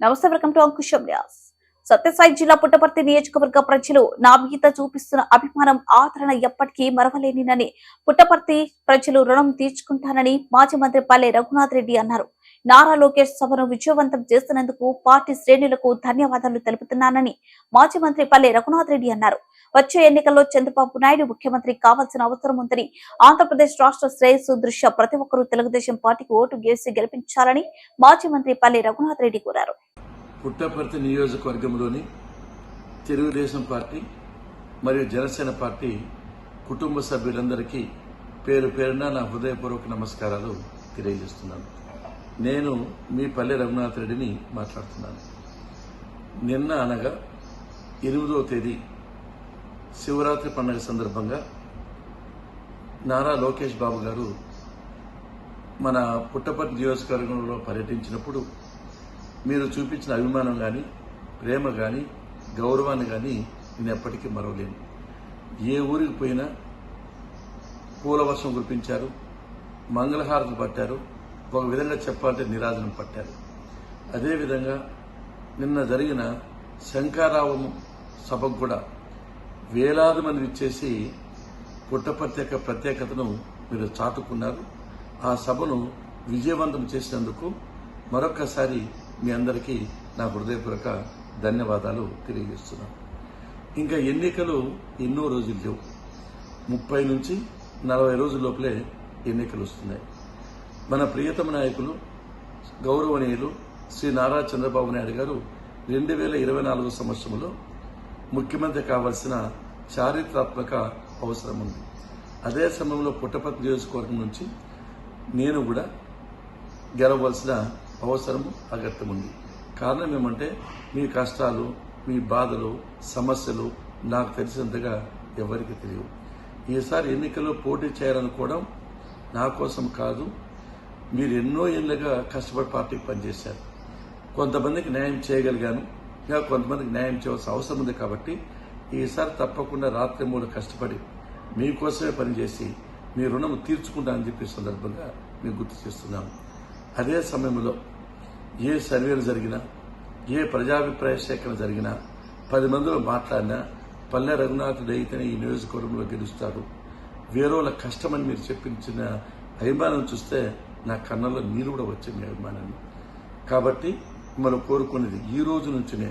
నమస్తే welcome to Ankusam Nyas. Satyasai జిల్లా పుట్టపర్తి నియోజకవర్గ ప్రజలు నా మీద చూపిస్తున్న అభిమానం ఆదరణ ఎప్పటికీ మరవలేనినని పుట్టపర్తి ప్రజలు రుణం తీర్చుకుంటానని మాజీ మంత్రి పల్లె రఘునాథ్ రెడ్డి అన్నారు. నారా లోకేష్ సభను విజయవంతం చేస్తున్నందుకు పార్టీ శ్రేణులకు ధన్యవాదాలు తెలుపుతున్నానని మాజీ మంత్రి పల్లె రఘునాథ్ రెడ్డి అన్నారు. వచ్చే ఎన్నికల్లో చంద్రబాబు నాయుడు ముఖ్యమంత్రి కావాల్సిన అవసరం ఉందని ఆంధ్రప్రదేశ్ రాష్ట్ర శ్రేయస్సు దృష్ట్యా ప్రతి ఒక్కరూ తెలుగుదేశం పార్టీకి ఓటు గేసి గెలిపించాలని మాజీ మంత్రి పల్లె రఘునాథ్ రెడ్డి కోరారు. పుట్టపర్తి నియోజకవర్గంలోని తెలుగుదేశం పార్టీ మరియు జనసేన పార్టీ కుటుంబ సభ్యులందరికీ పేరు పేరున నా హృదయపూర్వక నమస్కారాలు తెలియజేస్తున్నాను. నేను మీ పల్లె రఘునాథ్ రెడ్డిని మాట్లాడుతున్నాను. నిన్న అనగా ఎనిమిదవ తేదీ శివరాత్రి పండుగ సందర్భంగా నారా లోకేష్ బాబు గారు మన పుట్టపర్తి నియోజకవర్గంలో పర్యటించినప్పుడు మీరు చూపించిన అభిమానం కానీ ప్రేమ కానీ గౌరవాన్ని కానీ నేను ఎప్పటికీ మరవలేను. ఏ ఊరికి పోయినా పూల వర్షం కురిపించారు మంగళహారతులు పట్టారు ఒక విధంగా చెప్పాలంటే నిరాజనం పట్టారు. అదేవిధంగా నిన్న జరిగిన శంకారావం సభకు కూడా వేలాది మంది ఇచ్చేసి పుట్టపర్తి యొక్క ప్రత్యేకతను మీరు చాటుకున్నారు. ఆ సభను విజయవంతం చేసినందుకు మరొక్కసారి మీ అందరికీ నా హృదయపూర్వక ధన్యవాదాలు తెలియజేస్తున్నాను. ఇంకా ఎన్నికలు ఎన్నో రోజులు లేవు. ముప్పై నుంచి నలభై రోజుల లోపలే ఎన్నికలు వస్తున్నాయి. మన ప్రియతమ నాయకులు గౌరవనీయులు శ్రీ నారా చంద్రబాబు నాయుడు గారు రెండు వేల ఇరవై నాలుగు సంవత్సరంలో ముఖ్యమంత్రి కావాల్సిన చారిత్రాత్మక అవసరం ఉంది. అదే సమయంలో పుట్టపర్తి నియోజకవర్గం నుంచి నేను కూడా గెలవలసిన అవసరము అగత్యం ఉంది కారణం ఏమంటే మీ కష్టాలు మీ బాధలు సమస్యలు నాకు తెలిసినంతగా ఎవరికి తెలియవు. ఈసారి ఎన్నికల్లో పోటీ చేయాలనుకోవడం నా కోసం కాదు. మీరు ఎన్నో ఏళ్ళుగా కష్టపడి పార్టీకి పనిచేశారు. కొంతమందికి న్యాయం చేయగలిగాను. ఇంకా కొంతమందికి న్యాయం చేయవలసిన అవసరం ఉంది కాబట్టి ఈసారి తప్పకుండా రాత్రి మూడు కష్టపడి మీకోసమే పనిచేసి మీ రుణం తీర్చుకుంటానని చెప్పే సందర్భంగా మీకు గుర్తు చేస్తున్నాను. అదే సమయంలో ఏ సర్వేలు జరిగినా ఏ ప్రజాభిప్రాయ సేకరణ జరిగినా పది మందిలో మాట్లాడినా పల్లె రఘునాథుడు అయితేనే ఈ నియోజకవర్గంలో గెలుస్తాడు. వేరేవాళ్ళ కష్టమని మీరు చెప్పించిన అభిమానం చూస్తే నా కన్నంలో నీరు కూడా వచ్చింది అభిమానాన్ని. కాబట్టి మనం కోరుకునేది ఈ రోజు నుంచినే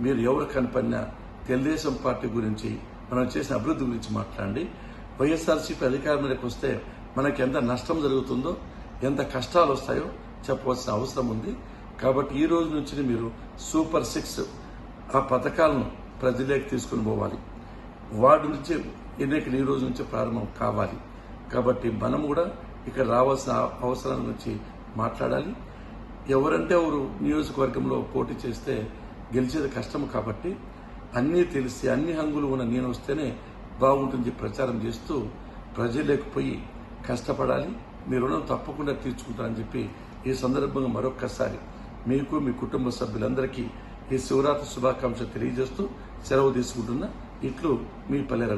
మీరు ఎవరు కనపడినా తెలుగుదేశం పార్టీ గురించి మనం చేసిన అభివృద్ధి గురించి మాట్లాడండి. వైఎస్ఆర్సీపీ అధికారంలోకి వస్తే మనకి ఎంత నష్టం జరుగుతుందో ఎంత కష్టాలు వస్తాయో చెప్పవలసిన అవసరం ఉంది. కాబట్టి ఈ రోజు నుంచి మీరు సూపర్ సిక్స్ ఆ పథకాలను ప్రజలకు తీసుకుని పోవాలి. వాటి నుంచి ఎన్నికలు ఈ రోజు నుంచి ప్రారంభం కావాలి. కాబట్టి మనం కూడా ఇక్కడ రావాల్సిన అవసరాల గురించి మాట్లాడాలి. ఎవరంటే ఎవరు నియోజకవర్గంలో పోటీ చేస్తే గెలిచేది కష్టం కాబట్టి అన్నీ తెలిసి అన్ని హంగులు ఉన్న నేను వస్తేనే బాగుంటుంది ప్రచారం చేస్తూ ప్రజలకు పోయి కష్టపడాలి. మీ రుణం తప్పకుండా తీర్చుకుంటానని చెప్పి ఈ సందర్భంగా మరొక్కసారి మీకు మీ కుటుంబ సభ్యులందరికీ ఈ శివరాత్రి శుభాకాంక్షలు తెలియజేస్తూ సెలవు తీసుకుంటున్న ఇట్లు మీ పల్లె